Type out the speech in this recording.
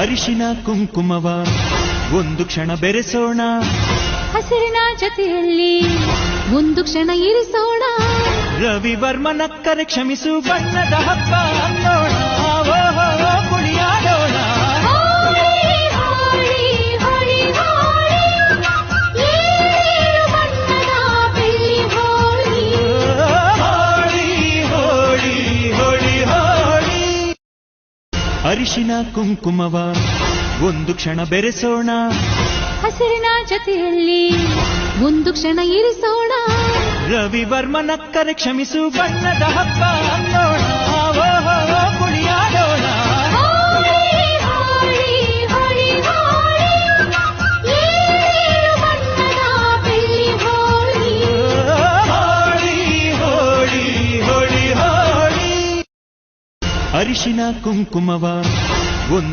ಅರಿಶಿನ ಕುಂಕುಮವ. ಒಂದು ಕ್ಷಣ ಬೆರೆಸೋಣ. ಹಸಿರಿನ ಜೊತೆಯಲ್ಲಿ ಒಂದು ಕ್ಷಣ ಇರಿಸೋಣ. ರವಿವರ್ಮನಕ್ಕರೆ ಕ್ಷಮಿಸು ಬಣ್ಣದ ಹಬ್ಬ ಅನ್ನೋಣ. ಅರಿಶಿನ ಕುಂಕುಮವ. ಒಂದು ಕ್ಷಣ ಬೆರೆಸೋಣ. ಹಸಿರಿನ ಜೊತೆಯಲ್ಲಿ ಒಂದು ಕ್ಷಣ ಇರಿಸೋಣ. ರವಿವರ್ಮನಕ್ಕರೆ ಕ್ಷಮಿಸು ಬಣ್ಣದ ಹಬ್ಬ ಅನ್ನೋಣ. ಅರಿಶಿನ ಕುಂಕುಮವ. ಒಂದು